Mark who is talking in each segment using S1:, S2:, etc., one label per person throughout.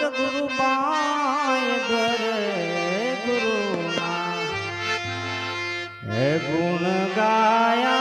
S1: સદગુરુ પાય ઘરે ગુરુ ગુણ ગાયા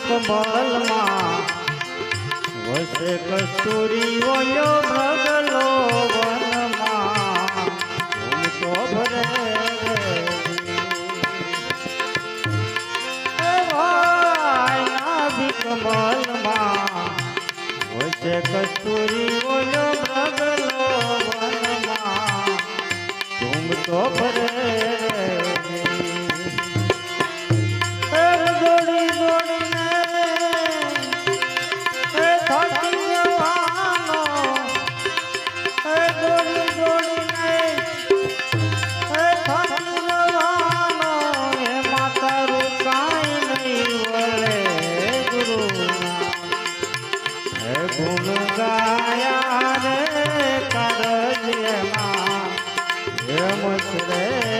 S1: કમલમાં વસે કસ્તુરી વયો ભગલો વનમાં હું તો ભરે કમલમાં વસે કસ્તુરી લગાયા રે કરજે માં રે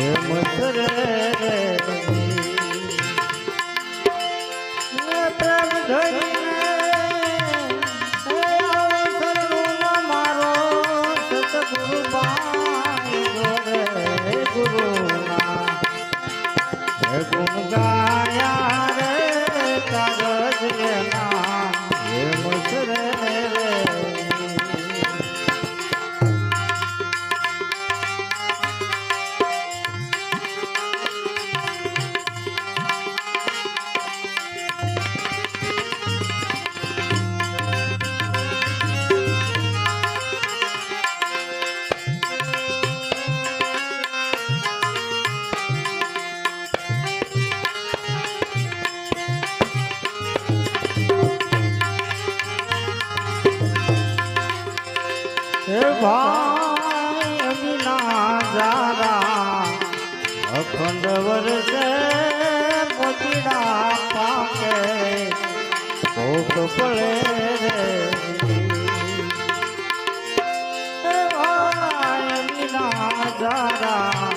S1: એમ કરે ભાઈ વિના જારા અખંડ વરસે મોતીડા પાકે, ભોગ પડે રે. ભાઈ વિના જારા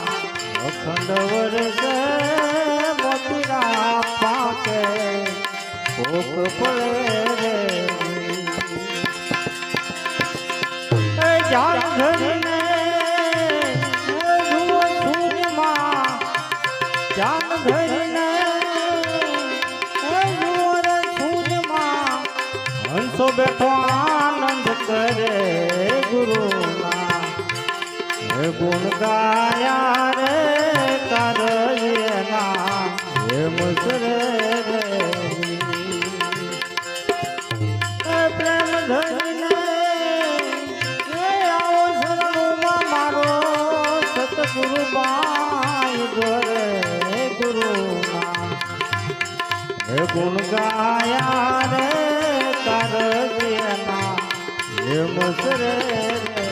S1: અખંડ પાકે હંસો બેઠો આનંદ કરે ગુરુ ગુણ ગાયા રે ગુણ ગાયા રે કરજના હે મસરે રે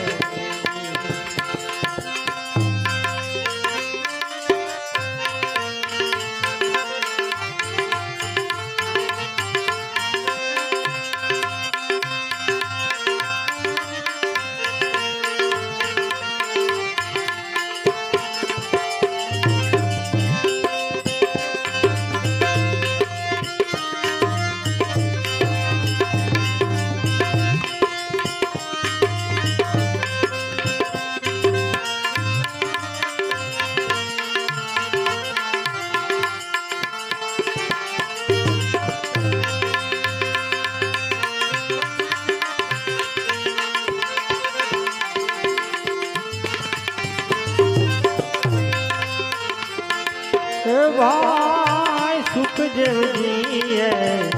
S1: સુખદેવજીએ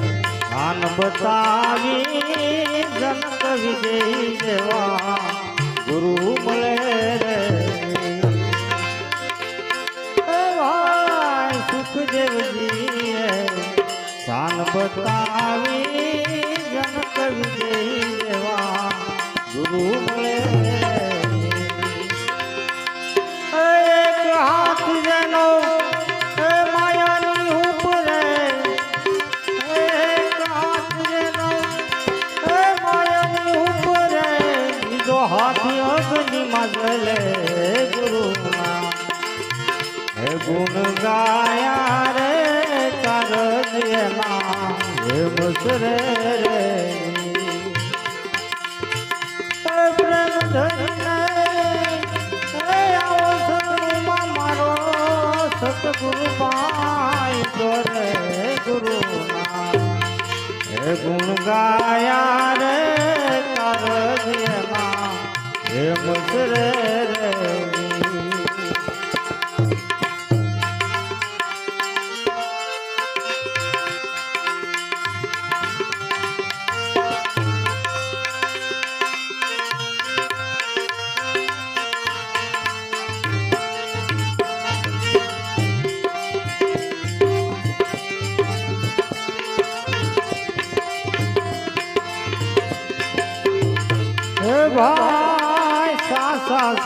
S1: આન બતાવી જનક વિજય દેવા. ગુરુ મળે રે. સુખદેવજીએ શાન બતાવી જનક વિજય દેવા. ગુરુ મળે જલે ગુરુના હે ગુણ ગાયા રે કરજના હે મસરે રે પ્રેમ સતગુરુ પાય દોરે ગુરુના હે ગુણ ગાયા રે હે મસરે રે.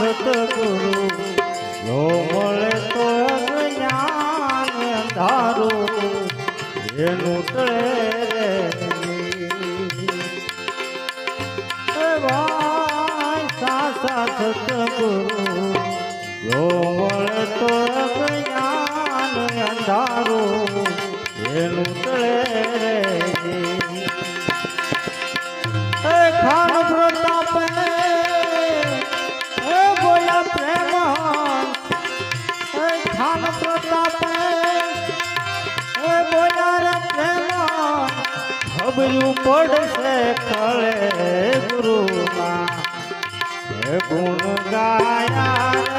S1: સતગુરુ જો મળે તો જ્ઞાન અંધારું, એનું તળે સતગુરુ જો મળે તો જ્ઞાન અંધારું એનું ખબર્યું પડશે ખળે ગુરુના ગુણ ગાયા